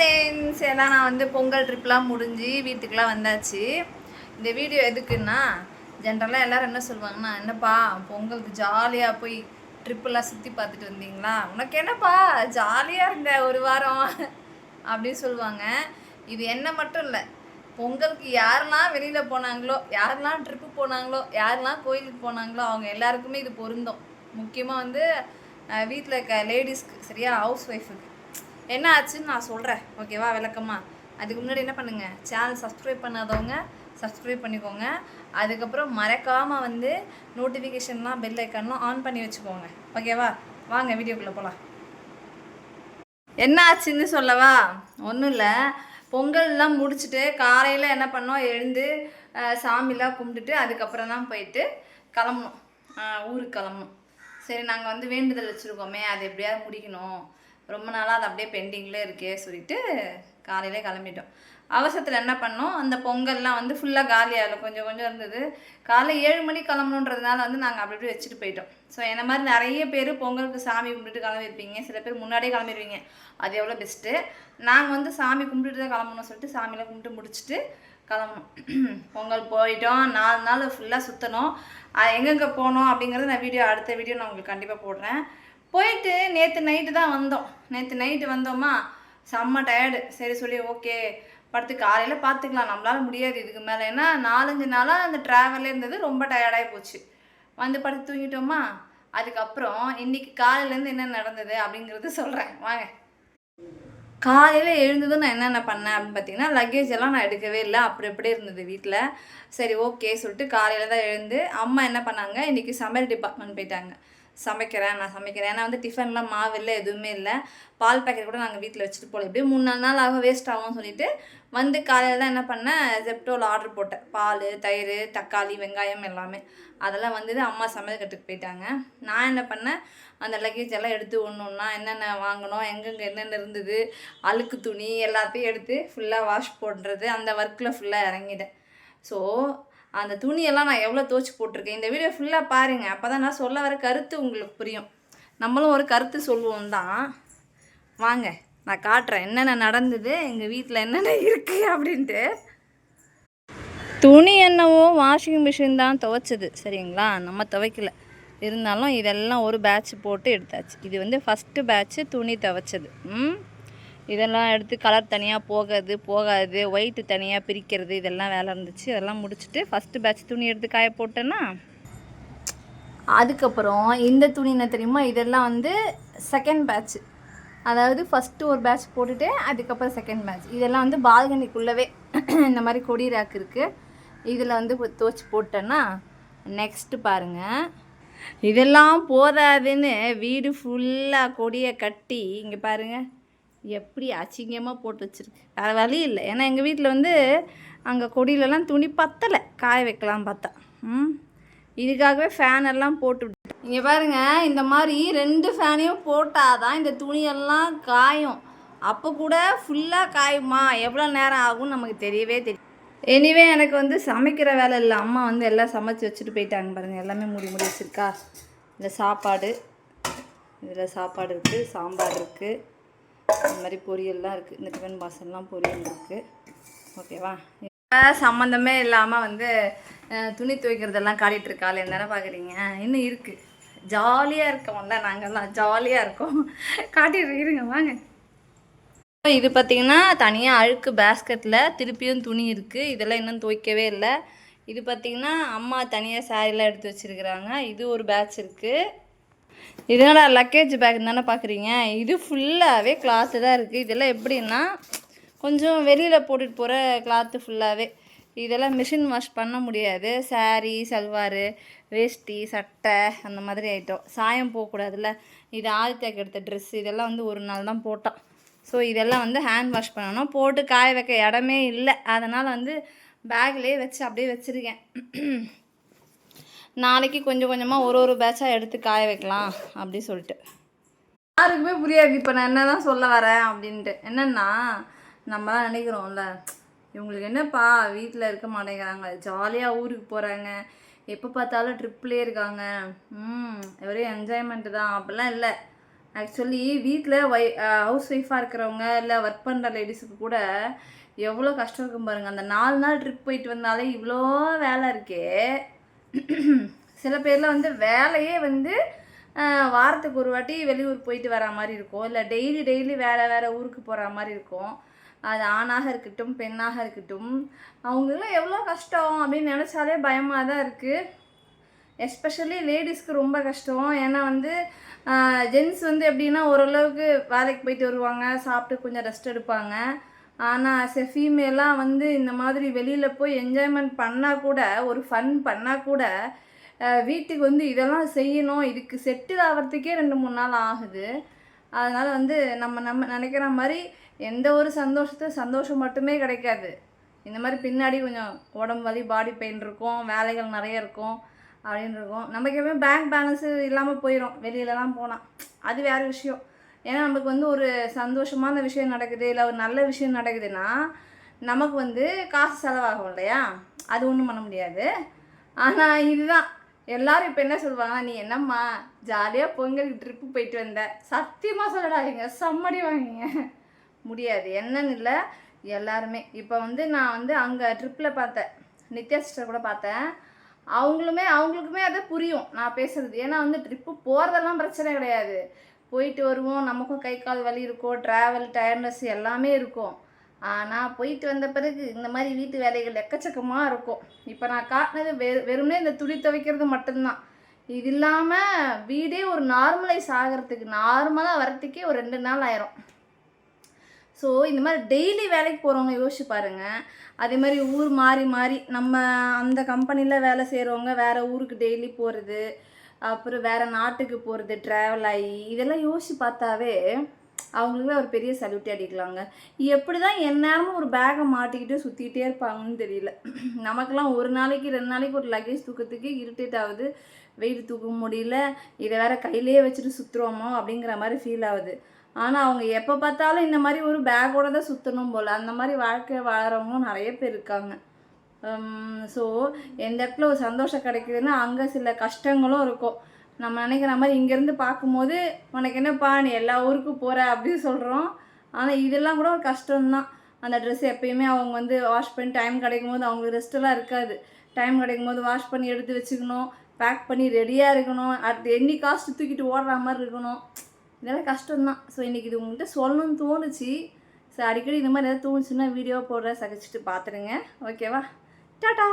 Friends எல்லாம் நான் வந்து பொங்கல் ட்ரிப்லாம் முடிஞ்சு வீட்டுக்கெலாம் வந்தாச்சு. இந்த வீடியோ எதுக்குன்னா ஜென்ரலாக எல்லோரும் என்ன சொல்லுவாங்கன்னா என்னப்பா பொங்கலுக்கு ஜாலியாக போய் ட்ரிப்பெல்லாம் சுற்றி பார்த்துட்டு வந்தீங்களா? உனக்கு என்னப்பா ஜாலியாக இருந்த ஒரு வாரம் அப்படின்னு சொல்லுவாங்க. இது என்ன மட்டும் இல்லை பொங்கலுக்கு யாரெல்லாம் வெளியில் போனாங்களோ யாரெல்லாம் ட்ரிப்பு போனாங்களோ யாரெல்லாம் கோயிலுக்கு போனாங்களோ அவங்க எல்லாருக்குமே இது பொருந்தும். முக்கியமாக வந்து வீட்டில் இருக்க லேடிஸ்க்கு சரியா ஹவுஸ் ஒய்ஃபுக்கு என்ன ஆச்சுன்னு நான் சொல்கிறேன் ஓகேவா? விளக்கமா. அதுக்கு முன்னாடி என்ன பண்ணுங்கள் சேனல் சப்ஸ்கிரைப் பண்ணாதவங்க சப்ஸ்கிரைப் பண்ணிக்கோங்க. அதுக்கப்புறம் மறக்காமல் வந்து நோட்டிஃபிகேஷன்லாம் பெல் ஐக்கான்லாம் ஆன் பண்ணி வச்சுக்கோங்க. ஓகேவா? வாங்க வீடியோக்குள்ளே போகலாம் என்ன ஆச்சுன்னு சொல்லவா? ஒன்றும் இல்லை. பொங்கல்லாம் முடிச்சுட்டு காலையில் என்ன பண்ணோம்? எழுந்து சாமிலாம் கும்பிட்டுட்டு அதுக்கப்புறம் தான் போயிட்டு கிளம்பணும் ஊருக்கு கிளம்பணும் சரி நாங்கள் வந்து வேண்டுதல் வச்சுருக்கோமே. அது எப்படியாவது முடிக்கணும். ரொம்ப நாளாக அது அப்படியே பெண்டிங்கில் இருக்கே சொல்லிட்டு காலையிலே கிளம்பிட்டோம். அவசரத்தில் என்ன பண்ணோம்? அந்த பொங்கல்லாம் வந்து ஃபுல்லாக காலியாகல கொஞ்சம் கொஞ்சம் இருந்தது. காலை ஏழு மணி கிளம்பணுன்றதுனால வந்து நாங்கள் அப்படி இப்படி வச்சுட்டு போயிட்டோம். ஸோ என்ன மாதிரி நிறைய பேர் பொங்கலுக்கு சாமி கும்பிட்டுட்டு கிளம்பியிருப்பீங்க. சில பேர் முன்னாடியே கிளம்பிடுவீங்க அது எவ்வளோ பெஸ்ட்டு நாங்கள் வந்து சாமி கும்பிட்டுட்டு தான் கிளம்பணும்னு சொல்லிட்டு சாமியெல்லாம் கும்பிட்டு முடிச்சுட்டு கிளம்பணும் பொங்கல் போயிட்டோம். நாலு நாள் ஃபுல்லாக சுற்றணும் எங்கெங்கே போனோம் அப்படிங்கிறத நான் வீடியோ அடுத்த வீடியோ நான் உங்களுக்கு கண்டிப்பாக போடுறேன். போயிட்டு நேற்று நைட்டு தான் வந்தோம். நேற்று நைட்டு வந்தோமா செம்ம டயர்டு சரி சொல்லி ஓகே படுத்து காலையில் பார்த்துக்கலாம் நம்மளால முடியாது இதுக்கு மேலே. ஏன்னா நாலஞ்சு நாளாக அந்த ட்ராவலே இருந்தது ரொம்ப டயர்டாகி போச்சு. வந்து படுத்து தூங்கிட்டோமா? அதுக்கப்புறம் இன்னைக்கு காலையிலேருந்து என்ன நடந்தது அப்படிங்கிறது சொல்கிறேன் வாங்க. காலையில் எழுந்ததும் நான் என்னென்ன பண்ணேன் அப்படின்னு பார்த்தீங்கன்னா லக்கேஜ் எல்லாம் நான் எடுக்கவே இல்லை. அப்படி அப்படியே இருந்தது வீட்டில் சரி ஓகே சொல்லிட்டு காலையில் தான் எழுந்து அம்மா என்ன பண்ணாங்க? இன்றைக்கி சமையல் டிபார்ட்மெண்ட் போயிட்டாங்க. சமைக்கிறேன் நான் சமைக்கிறேன். ஏன்னா வந்து டிஃபன்லாம் மாவு இல்லை எதுவுமே இல்லை. பால் பாக்கெட் கூட நாங்கள் வீட்டில் வச்சுட்டு போகல எப்படியும் மூணு நாலு நாள் ஆகும் வேஸ்ட் ஆகும்னு சொல்லிட்டு வந்து காலையில் தான் என்ன பண்ணேன் ஜெப்டோவில் ஆர்டர் போட்டேன். பால் தயிர் தக்காளி வெங்காயம் எல்லாமே. அதெல்லாம் வந்தது அம்மா சமையல் கட்டுக்கு போயிட்டாங்க. நான் என்ன பண்ணேன் அந்த லக்கேஜ் எல்லாம் எடுத்து ஒன்று ஒன்றா என்னென்ன வாங்கணும் எங்கெங்கே என்னென்ன இருந்தது அழுக்கு துணி எல்லாத்தையும் எடுத்து ஃபுல்லாக வாஷ் பண்ணுறது அந்த ஒர்க்கில் ஃபுல்லாக இறங்கிட்டேன். ஸோ அந்த துணியெல்லாம் நான் எவ்வளோ துவச்சி போட்டிருக்கேன். இந்த வீடியோ ஃபுல்லாக பாருங்கள் அப்போ தான் நான் சொல்ல வர கருத்து உங்களுக்கு புரியும். நம்மளும் ஒரு கருத்து சொல்லுவோம் தான். வாங்க நான் காட்டுறேன். என்னென்ன நடந்தது? எங்கள் வீட்டில் என்னென்ன இருக்குது அப்படின்ட்டு. துணி என்னவோ வாஷிங் மிஷின் தான் துவைச்சது சரிங்களா? நம்ம துவைக்கல. இருந்தாலும் இதெல்லாம் ஒரு பேட்ச் போட்டு எடுத்தாச்சு. இது வந்து ஃபஸ்ட்டு பேட்ச்சு துணி துவைச்சது. ம்? இதெல்லாம் எடுத்து கலர் தனியாக போகாது போகாது. ஒயிட்டு தனியாக பிரிக்கிறது இதெல்லாம் வேலை இருந்துச்சு. அதெல்லாம் முடிச்சுட்டு ஃபஸ்ட்டு பேட்ச் துணி எடுத்து காய போட்டேன்னா? அதுக்கப்புறம் இந்த துணி என்ன தெரியுமா? இதெல்லாம் வந்து செகண்ட் பேட்ச் அதாவது ஃபஸ்ட்டு ஒரு பேட்ச் போட்டுட்டு அதுக்கப்புறம் செகண்ட் பேட்ச் இதெல்லாம் வந்து பால்கனிக்குள்ளவே இந்த மாதிரி கொடி ரேக் இருக்குது இதில் வந்து துவச்சி போட்டேன்னா நெக்ஸ்ட்டு பாருங்கள் இதெல்லாம் போதாதுன்னு வீடு ஃபுல்லாக கொடியை கட்டி இங்கே பாருங்கள் எப்படி அசிங்கமாக போட்டு வச்சுருக்கு. வேறு வழி இல்லை. ஏன்னா எங்கள் வீட்டில் வந்து அங்கே கொடியிலலாம் துணி பத்தலை. காய வைக்கலாம் பார்த்தா. ம்? இதுக்காகவே ஃபேன் எல்லாம் போட்டு இங்கே பாருங்க இந்த மாதிரி ரெண்டு ஃபேனையும் போட்டால் தான் இந்த துணியெல்லாம் காயும். அப்போ கூட ஃபுல்லாக காயுமா? எவ்வளோ நேரம் ஆகும்னு நமக்கு தெரியவே தெரியும் எனிவே எனக்கு வந்து சமைக்கிற வேலை இல்லை. அம்மா வந்து எல்லாம் சமைச்சு வச்சுட்டு போயிட்டாங்க பாருங்கள் எல்லாமே முடி முடி வச்சுருக்கா. இந்த சாப்பாடு. இதில் சாப்பாடு இருக்குது சாம்பார் இருக்குது இந்த மாதிரி பொரியல்லாம் இருக்குது இந்த டிஃபன் பாக்ஸ்லாம் பொரியல் இருக்குது ஓகேவா சம்மந்தமே இல்லாமல் வந்து துணி துவைக்கிறதெல்லாம் காட்டிகிட்டு இருக்காள் என்ன பார்க்குறீங்க இன்னும் இருக்குது ஜாலியாக இருக்கோம்ல நாங்கள்லாம் ஜாலியாக இருக்கோம். காட்டிட்டு இருங்க வாங்க. இது பார்த்தீங்கன்னா தனியாக அழுக்கு பேஸ்கெட்டில் திருப்பியும் துணி இருக்குது இதெல்லாம் இன்னும் துவைக்கவே இல்லை. இது பார்த்தீங்கன்னா அம்மா தனியாக சாரிலாம் எடுத்து வச்சுருக்குறாங்க. இது ஒரு பேட்ச் இருக்குது இதனோட லக்கேஜ் பேக் தானே பார்க்குறீங்க இது ஃபுல்லாகவே கிளாத்து தான் இருக்குது இதெல்லாம் எப்படின்னா கொஞ்சம் வெளியில் போட்டுட்டு போகிற கிளாத்து ஃபுல்லாகவே இதெல்லாம் மிஷின் வாஷ் பண்ண முடியாது. saree சல்வார் வேஷ்டி சட்டை அந்த மாதிரி ஐட்டம் சாயம் போகக்கூடாதுல்ல. இது ஆதித்யாக்கு எடுத்த ட்ரெஸ் இதெல்லாம் வந்து ஒரு நாள் தான் போட்டோம் ஸோ இதெல்லாம் வந்து ஹேண்ட் வாஷ் பண்ணணும். போட்டு காய வைக்க இடமே இல்லை. அதனால் வந்து பேக்லேயே வச்சு அப்படியே வச்சுருக்கேன். நாளைக்கு கொஞ்சம் கொஞ்சமாக ஒரு ஒரு பேட்சாக எடுத்து காய வைக்கலாம் அப்படி சொல்லிட்டு. யாருக்குமே புரியாது. இப்போ நான் என்ன தான் சொல்ல வரேன் அப்படின்ட்டு. என்னென்னா நம்மலாம் நினைக்கிறோம்ல. இவங்களுக்கு என்னப்பா வீட்டில் இருக்க மாட்டேங்கிறாங்க. ஜாலியாக ஊருக்கு போகிறாங்க எப்போ பார்த்தாலும் ட்ரிப்லேயே இருக்காங்க. ம் ஒரே என்ஜாய்மெண்ட்டு தான். அப்படிலாம் இல்லை. ஆக்சுவலி வீட்டில் வை ஹவுஸ் ஒய்ஃபாக இருக்கிறவங்க இல்லை ஒர்க் பண்ணுற லேடிஸுக்கு கூட எவ்வளோ கஷ்டம் இருக்கும் பாருங்கள் அந்த நாலு நாள் ட்ரிப் போயிட்டு வந்தாலே இவ்வளோ வேலை இருக்கே. சில பேரில் வந்து வேலையே வந்து வாரத்துக்கு ஒரு வாட்டி வெளியூர் போயிட்டு வர மாதிரி இருக்கும். இல்லை டெய்லி டெய்லி வேறு வேறு ஊருக்கு போகிற மாதிரி இருக்கும். அது ஆணாக இருக்கட்டும் பெண்ணாக இருக்கட்டும். அவங்களுக்குலாம் எவ்வளோ கஷ்டம் அப்படின்னு நினச்சாலே பயமாக தான் இருக்குது எஸ்பெஷலி லேடிஸ்க்கு ரொம்ப கஷ்டம். ஏன்னா வந்து ஜென்ஸ் வந்து எப்படின்னா ஓரளவுக்கு வேலைக்கு போயிட்டு வருவாங்க சாப்பிட்டு கொஞ்சம் ரெஸ்ட் எடுப்பாங்க. ஆனால் ஆஸ் எ ஃபீமேலாக வந்து இந்த மாதிரி வெளியில் போய் என்ஜாய்மெண்ட் பண்ணால் கூட ஒரு ஃபன் பண்ணால் கூட வீட்டுக்கு வந்து இதெல்லாம் செய்யணும். இதுக்கு செட்டில் ஆகிறதுக்கே ரெண்டு மூணு நாள் ஆகுது. அதனால் வந்து நம்ம நம்ம நினைக்கிற மாதிரி எந்த ஒரு சந்தோஷத்தை சந்தோஷம் மட்டுமே கிடைக்காது. இந்த மாதிரி பின்னாடி கொஞ்சம் உடம்பு வலி பாடி பெயின் இருக்கும் வேலைகள் நிறைய இருக்கும் அப்படின்னு இருக்கும். நமக்கு எப்பவுமே பேங்க் பேலன்ஸு இல்லாமல் போயிடும் வெளியிலலாம் போனால் அது வேறு விஷயம். ஏன்னா நமக்கு வந்து ஒரு சந்தோஷமான விஷயம் நடக்குது இல்லை ஒரு நல்ல விஷயம் நடக்குதுன்னா நமக்கு வந்து காசு செலவாகும் இல்லையா? அது ஒன்றும் பண்ண முடியாது. ஆனால் இதுதான். எல்லாரும் இப்போ என்ன சொல்லுவாங்கன்னா நீ என்னம்மா ஜாலியாக பொங்கலுக்கு ட்ரிப்பு போயிட்டு வந்த. சத்தியமாக சொல்லடாதீங்க. சம்மடி வாங்கிங்க முடியாது. என்னன்னு இல்லை. எல்லாருமே. இப்போ வந்து நான் வந்து அங்கே ட்ரிப்பில் பார்த்தேன். நித்யா சிஸ்டர் கூட பார்த்தேன். அவங்களுமே அவங்களுக்குமே அது புரியும். நான் பேசுறது. ஏன்னா வந்து ட்ரிப்பு போகிறதெல்லாம் பிரச்சனை கிடையாது. போயிட்டு வருவோம். நமக்கும் கை கால் வலி இருக்கும். ட்ராவல் டயர்னஸ் எல்லாமே இருக்கும். ஆனால் போயிட்டு வந்த பிறகு இந்த மாதிரி வீட்டு வேலைகள் எக்கச்சக்கமாக இருக்கும். இப்போ நான் காட்டினது வெ வெறுமனே இந்த துணி துவைக்கிறது மட்டும்தான். இது இல்லாமல் வீடே ஒரு நார்மலைஸ் ஆகிறதுக்கு நார்மலாக வரத்துக்கே ஒரு ரெண்டு நாள் ஆயிரும். ஸோ இந்த மாதிரி டெய்லி வேலைக்கு போகிறவங்க யோசிச்சு பாருங்கள் அதே மாதிரி ஊர் மாறி மாறி நம்ம அந்த கம்பெனியில் வேலை செய்கிறவங்க வேறு ஊருக்கு டெய்லி போகிறது அப்புறம் வேறு நாட்டுக்கு போகிறது ட்ராவல் ஆகி இதெல்லாம் யோசிச்சு பார்த்தாவே அவங்களுக்குமே ஒரு பெரிய சல்யூட்டே அடிக்கலாங்க. எப்படி தான் எந்நேரமும் ஒரு பேக்கை மாட்டிக்கிட்டு சுற்றிக்கிட்டே இருப்பாங்கன்னு தெரியல. நமக்கெல்லாம் ஒரு நாளைக்கு ரெண்டு நாளைக்கு ஒரு லக்கேஜ் தூக்கத்துக்கு இரிட்டேட் ஆகுது. வெயிட் தூக்க முடியல இதை வேற கையிலேயே வச்சுட்டு சுற்றுறோமோ அப்படிங்கிற மாதிரி ஃபீல் ஆகுது. ஆனால் அவங்க எப்போ பார்த்தாலும் இந்த மாதிரி ஒரு பேக்கோட தான் சுற்றணும் போல். அந்த மாதிரி வாழ்க்கை வாழறவங்களும் நிறைய பேர் இருக்காங்க. Um, ஸோ எந்த இடத்துல ஒரு சந்தோஷம் கிடைக்குதுன்னா அங்கே சில கஷ்டங்களும் இருக்கும். நம்ம நினைக்கிற மாதிரி இங்கேருந்து பார்க்கும்போது உனக்கு என்னப்பா நீ எல்லா ஊருக்கும் போகிற அப்படின்னு சொல்கிறோம் ஆனால் இதெல்லாம் கூட ஒரு கஷ்டம்தான். அந்த ட்ரெஸ் எப்பயுமே அவங்க வந்து வாஷ் பண்ணி டைம் கிடைக்கும் போது அவங்களுக்கு ரெஸ்ட்டெல்லாம் இருக்காது. டைம் கிடைக்கும் போது வாஷ் பண்ணி எடுத்து வச்சுக்கணும். பேக் பண்ணி ரெடியாக இருக்கணும். அடுத்து எண்ணி காஸ்ட் தூக்கிட்டு ஓடுற மாதிரி இருக்கணும். இதெல்லாம் கஷ்டம்தான். ஸோ இன்றைக்கி இது உங்கள்கிட்ட சொல்லணும்னு தோணுச்சு. ஸோ அடிக்கடி இந்த மாதிரி ஏதாவது தோணுச்சுன்னா வீடியோ போடுற சகிச்சுட்டு பார்த்துருங்க ஓகேவா ടാറ്റാ